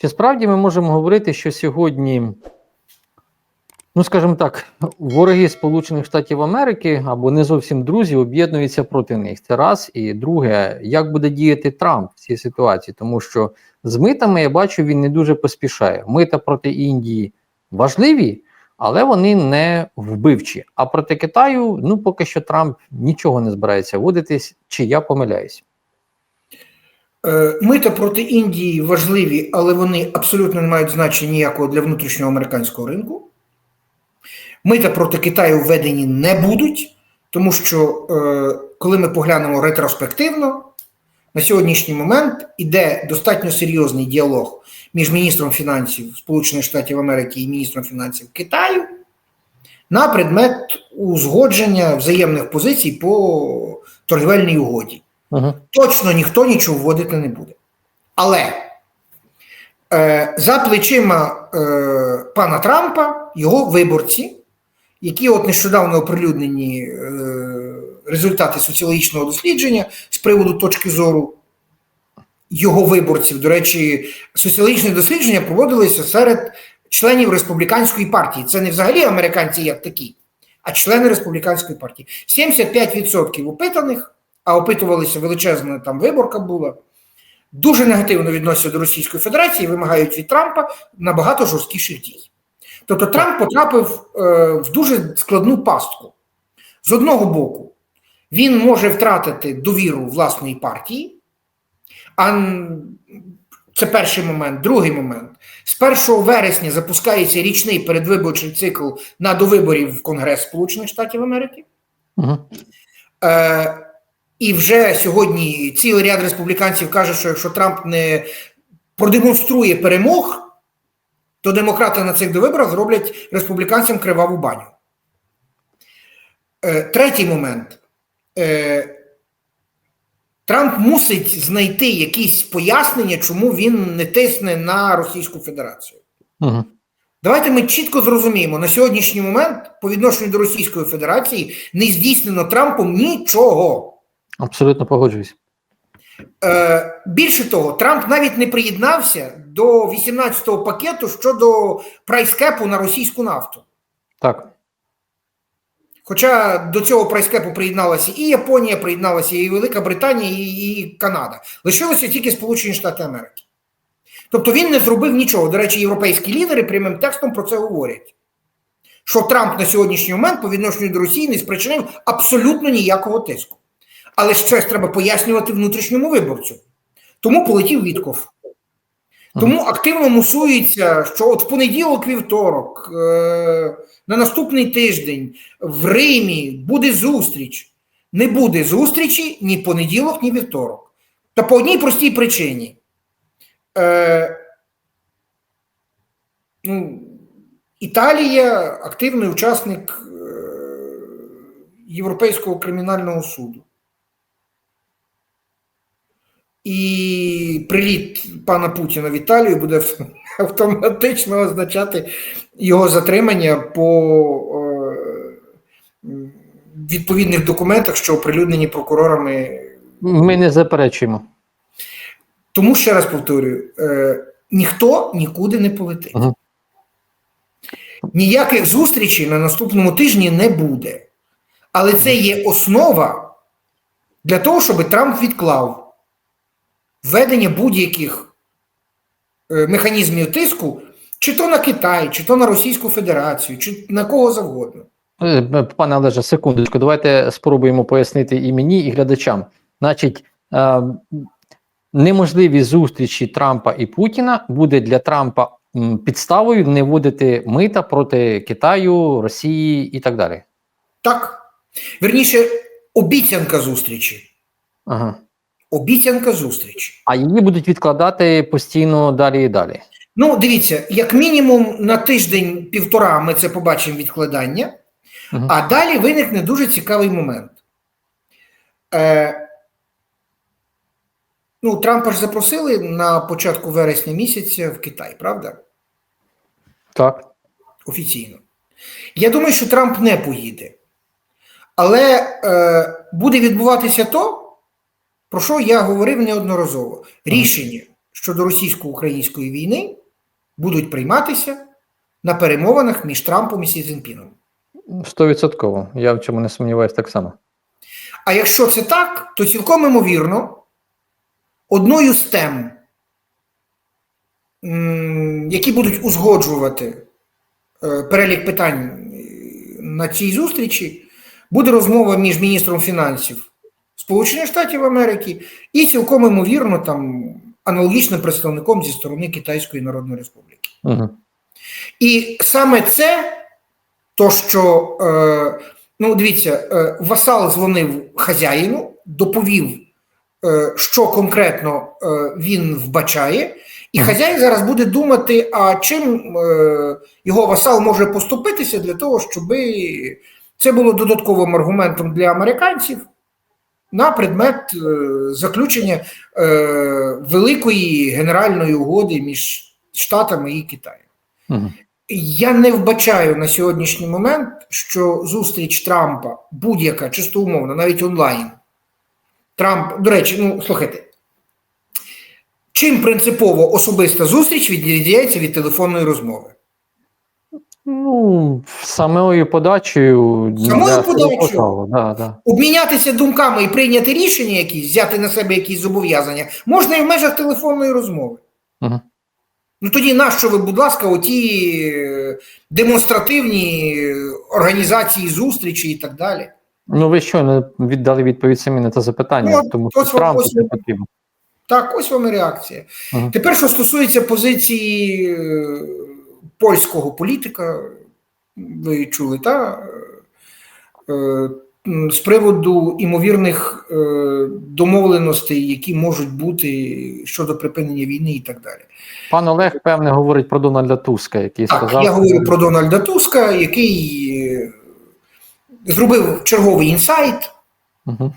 Чи справді ми можемо говорити, що сьогодні, ну скажімо так, вороги Сполучених Штатів Америки або не зовсім друзі об'єднуються проти них? Це раз. І друге, як буде діяти Трамп в цій ситуації? Тому що з митами я бачу, він не дуже поспішає. Мита проти Індії важливі, але вони не вбивчі. А проти Китаю, ну поки що Трамп нічого не збирається вводитись, чи я помиляюсь. Е, Мита проти Індії важливі, але вони абсолютно не мають значення ніякого для внутрішнього американського ринку. Мита проти Китаю введені не будуть, тому що е, коли ми поглянемо ретроспективно, на сьогоднішній момент іде достатньо серйозний діалог між міністром фінансів Сполучених Штатів Америки і міністром фінансів Китаю на предмет узгодження взаємних позицій по торгівельній угоді. Угу. Точно ніхто нічого вводити не буде. Але е, за плечима е, пана Трампа його виборці, які от нещодавно оприлюднені е, результати соціологічного дослідження з приводу точки зору його виборців. До речі, соціологічне дослідження проводилися серед членів республіканської партії. Це не взагалі американці як такі, а члени республіканської партії. 75% опитаних а опитувалися величезна там виборка була, дуже негативно відносяться до Російської Федерації, вимагають від Трампа набагато жорсткіших дій. Тобто Трамп потрапив е, в дуже складну пастку. З одного боку, він може втратити довіру власної партії, а це перший момент. Другий момент. З 1 вересня запускається річний передвиборчий цикл на довиборів в Конгрес Сполучених Штатів Америки. Е, і вже сьогодні цілий ряд республіканців каже, що якщо Трамп не продемонструє перемог, то демократи на цих довиборах зроблять республіканцям криваву баню. Е, третій момент. Е, Трамп мусить знайти якісь пояснення, чому він не тисне на Російську Федерацію. Угу. Давайте ми чітко зрозуміємо, на сьогоднішній момент по відношенню до Російської Федерації не здійснено Трампом нічого. Абсолютно погоджуюсь. Е, більше того, Трамп навіть не приєднався до 18-го пакету щодо прайскепу на російську нафту. Так. Хоча до цього прайскепу приєдналася і Японія, приєдналася і Велика Британія, і, і Канада. Лишилося тільки Сполучені Штати Америки. Тобто він не зробив нічого. До речі, європейські лідери прямим текстом про це говорять. Що Трамп на сьогоднішній момент по відношенню до Росії не спричинив абсолютно ніякого тиску. Але щось треба пояснювати внутрішньому виборцю. Тому полетів Вітков. Тому активно мусується, що от в понеділок, вівторок, е- на наступний тиждень в Римі буде зустріч. Не буде зустрічі ні понеділок, ні вівторок. Та по одній простій причині. Е- ну, Італія активний учасник е- Європейського кримінального суду. І приліт пана Путіна в Італію буде автоматично означати його затримання по е, відповідних документах, що оприлюднені прокурорами. Ми не заперечуємо. Тому ще раз повторюю: е, ніхто нікуди не полетить. Ага. Ніяких зустрічей на наступному тижні не буде. Але це є основа для того, щоб Трамп відклав введення будь-яких е, механізмів тиску, чи то на Китай, чи то на Російську Федерацію, чи на кого завгодно. Е, Пане Олеже, секундочку, давайте спробуємо пояснити і мені, і глядачам. Значить, е, неможливі зустрічі Трампа і Путіна буде для Трампа підставою не вводити мита проти Китаю, Росії і так далі. Так. Верніше, обіцянка зустрічі. Ага. Обіцянка зустрічі. А її будуть відкладати постійно далі і далі. Ну, дивіться, як мінімум на тиждень-півтора ми це побачимо відкладання, Угу. а далі виникне дуже цікавий момент. Е, ну, Трампа ж запросили на початку вересня місяця в Китай, правда? Так. Офіційно. Я думаю, що Трамп не поїде. Але е, буде відбуватися то, про що я говорив неодноразово. Рішення щодо російсько-української війни будуть прийматися на перемовинах між Трампом і Сі Цзіньпіном. Стовідсотково. Я в цьому не сумніваюся так само. А якщо це так, то цілком імовірно, одною з тем, які будуть узгоджувати е, перелік питань е, на цій зустрічі, буде розмова між міністром фінансів Сполучених Штатів Америки і цілком імовірно там аналогічним представником зі сторони Китайської Народної Республіки. Угу. І саме це, то, що, е, ну, дивіться, е, васал дзвонив хазяїну, доповів, е, що конкретно е, він вбачає, і хазяїн зараз буде думати, а чим е, його васал може поступитися для того, щоб це було додатковим аргументом для американців на предмет е, заключення е, великої генеральної угоди між Штатами і Китаєм. Угу. Я не вбачаю на сьогоднішній момент, що зустріч Трампа будь-яка чисто умовна, навіть онлайн. Трамп, до речі, ну слухайте, чим принципово особиста зустріч відрізняється від телефонної розмови? Ну, самою подачею Самою подачею? Да, да. Обмінятися думками і прийняти рішення якісь, взяти на себе якісь зобов'язання, можна і в межах телефонної розмови. Угу. Ну тоді нащо ви, будь ласка, оті е, демонстративні організації зустрічі і так далі? Ну, ви щойно віддали відповідь самі на це запитання, Ну, тому що Трампу ось це потрібно. Так, ось вам і реакція. Ага. Тепер, що стосується позиції е, польського політика, ви чули, та? Е, з приводу імовірних е, домовленостей, які можуть бути щодо припинення війни і так далі. Пан Олег, певне, говорить про Дональда Туска, який Так, сказав. я говорю про Дональда Туска, який е, зробив черговий інсайт. Угу.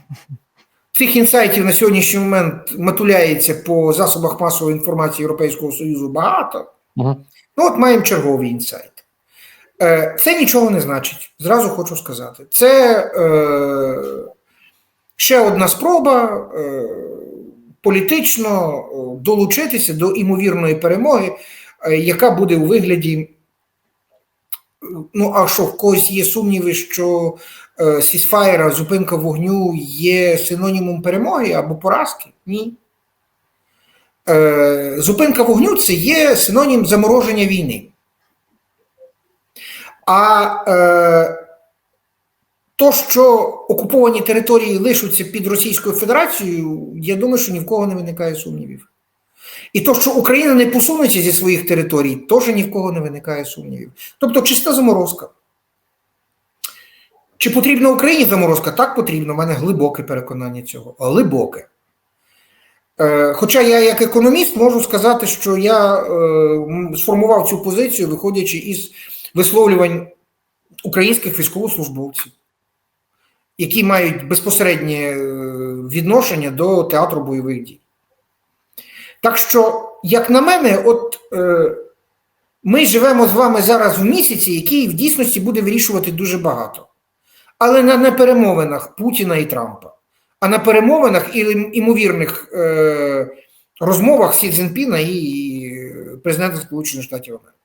Цих інсайтів на сьогоднішній момент матуляється по засобах масової інформації Європейського Союзу багато. Угу. Ну, от маємо черговий інсайт. Е, Це нічого не значить. Зразу хочу сказати. Це е, ще одна спроба е, політично е, долучитися до імовірної перемоги, е, яка буде у вигляді. Ну, а що в когось є сумніви, що е, сісфаєра, зупинка вогню є синонімом перемоги або поразки? Ні. Е, зупинка вогню це є синонім замороження війни. А е, то, що окуповані території лишаться під Російською Федерацією, я думаю, що ні в кого не виникає сумнівів. І то, що Україна не посунеться зі своїх територій, теж ні в кого не виникає сумнівів. Тобто чиста заморозка. Чи потрібна Україні заморозка? Так потрібно. У мене глибоке переконання цього. Глибоке. Е, Хоча я, як економіст, можу сказати, що я е, сформував цю позицію, виходячи із висловлювань українських військовослужбовців, які мають безпосереднє е, відношення до театру бойових дій. Так що, як на мене, от ми живемо з вами зараз в місяці, який в дійсності буде вирішувати дуже багато. Але не на перемовинах Путіна і Трампа, а на перемовинах і імовірних е, розмовах Сі Цзіньпіна і президента Сполучених Штатів Америки.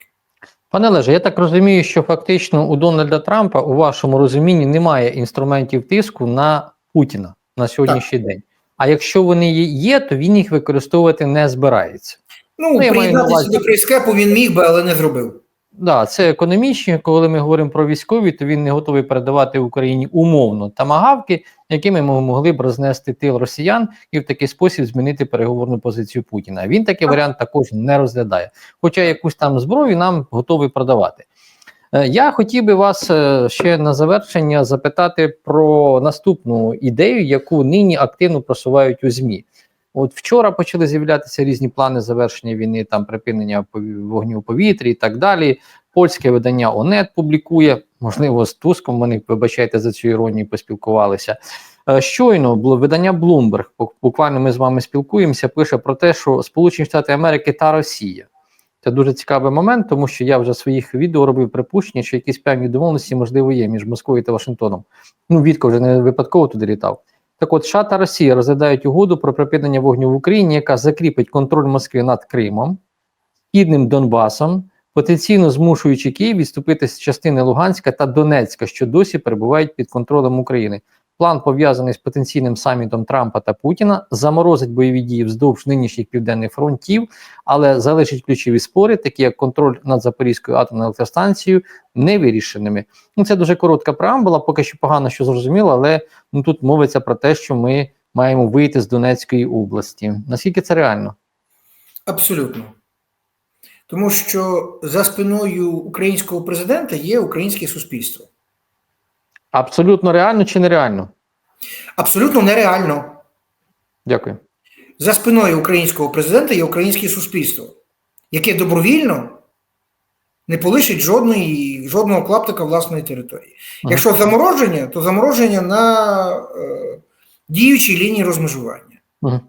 Пане Леже, я так розумію, що фактично у Дональда Трампа, у вашому розумінні, немає інструментів тиску на Путіна на сьогоднішній день. А якщо вони є- то він їх використовувати не збирається. Ну, Ну, приєднатися до прескепу він міг би, але не зробив. Да, це економічні. Коли ми говоримо про військові, то він не готовий передавати Україні умовно тамагавки, якими ми могли б рознести тил росіян і в такий спосіб змінити переговорну позицію Путіна. Він такий варіант також не розглядає. Хоча якусь там зброю нам готовий продавати. Е, Я хотів би вас е, ще на завершення запитати про наступну ідею, яку нині активно просувають у ЗМІ. От вчора почали з'являтися різні плани завершення війни, там припинення вогню у повітрі і так далі. Польське видання ОНЕТ публікує, можливо, з Туском вони, вибачайте за цю іронію, поспілкувалися. Е, Щойно видання Bloomberg, буквально ми з вами спілкуємося, пише про те, що Сполучені Штати Америки та Росія. Це дуже цікавий момент, тому що я вже в своїх відео робив припущення, що якісь певні домовленості, можливо, є між Москвою та Вашингтоном. Ну, Вітко вже не випадково туди літав. Так от США та Росія розглядають угоду про припинення вогню в Україні, яка закріпить контроль Москви над Кримом, Східним Донбасом, потенційно змушуючи Київ відступити з частини Луганська та Донецька, що досі перебувають під контролем України. План пов'язаний з потенційним самітом Трампа та Путіна, заморозить бойові дії вздовж нинішніх південних фронтів, але залишить ключові спори, такі як контроль над Запорізькою атомною електростанцією, невирішеними. Ну це дуже коротка преамбула, поки що погано що зрозуміло, але ну тут мовиться про те, що ми маємо вийти з Донецької області. Наскільки це реально? Абсолютно. Тому що за спиною українського президента є українське суспільство. Абсолютно реально чи нереально? Абсолютно нереально. Дякую. За спиною українського президента є українське суспільство, яке добровільно не полишить жодної, жодного клаптика власної території. Ага. Якщо замороження, то замороження на е, діючій лінії розмежування. Мгм.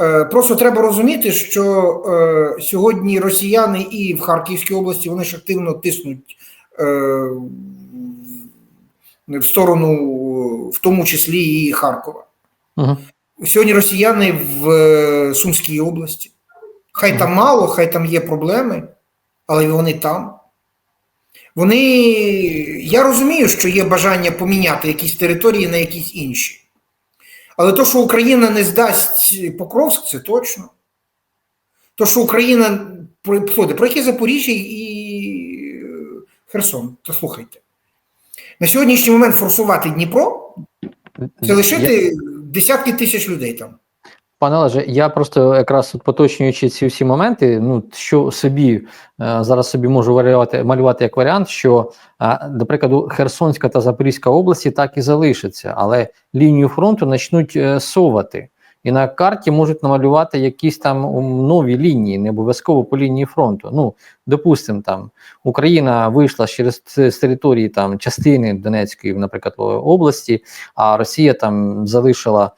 Е, просто треба розуміти, що е, сьогодні росіяни і в Харківській області вони ж активно тиснуть е, в сторону, в тому числі і Харкова. Угу. Сьогодні росіяни в е, Сумській області. Хай там мало, хай там є проблеми, але вони там. Вони. Я розумію, що є бажання поміняти якісь території на якісь інші. Але то, що Україна не здасть Покровськ, це точно. То, що Україна про, про яке Запоріжжя і е, Херсон, то слухайте. На сьогоднішній момент форсувати Дніпро це лишити десятки тисяч людей там. Пане Олеже, я просто якраз от поточнюючи ці всі моменти, ну що собі е, зараз собі можу варіювати, малювати як варіант, що, е, до прикладу, Херсонська та Запорізька області так і залишаться, але лінію фронту почнуть е, совати. І на карті можуть намалювати якісь там нові лінії, не обов'язково по лінії фронту. Ну, допустимо, там Україна вийшла через з території там частини Донецької, наприклад, області, а Росія там залишила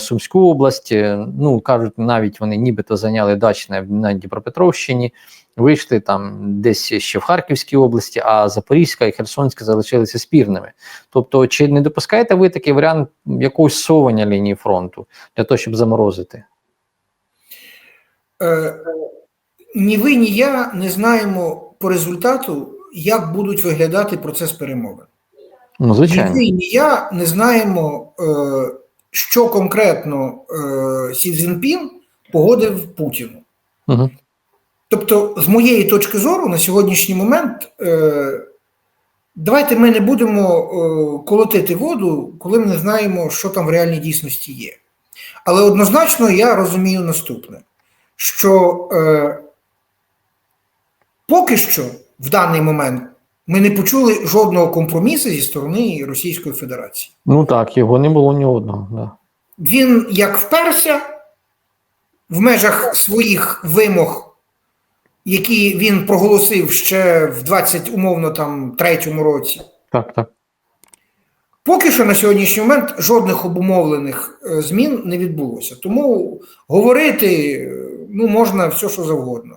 Сумську область. е, Ну кажуть, навіть вони нібито зайняли дачне на Дніпропетровщині, вийшли там десь ще в Харківській області, а Запорізька і Херсонська залишилися спірними. Тобто, чи не допускаєте ви такий варіант якогось совання лінії фронту для того, щоб заморозити? Е, ні ви, ні я не знаємо по результату, як будуть виглядати процес перемовин. Ну, Ні ви, ні я не знаємо, е, що конкретно е, Сі Цзіньпін погодив Путіну. Угу. Тобто, з моєї точки зору, на сьогоднішній момент, е, давайте ми не будемо е, колотити воду, коли ми не знаємо, що там в реальній дійсності є. Але однозначно я розумію наступне: що е, поки що, в даний момент, ми не почули жодного компромісу зі сторони Російської Федерації. Ну так, його не було ні одного. Да. Він як вперся в межах своїх вимог, які він проголосив ще в 20, умовно там третьому році. Так, так. Поки що на сьогоднішній момент жодних обумовлених е, змін не відбулося. Тому говорити е, ну, можна все, що завгодно.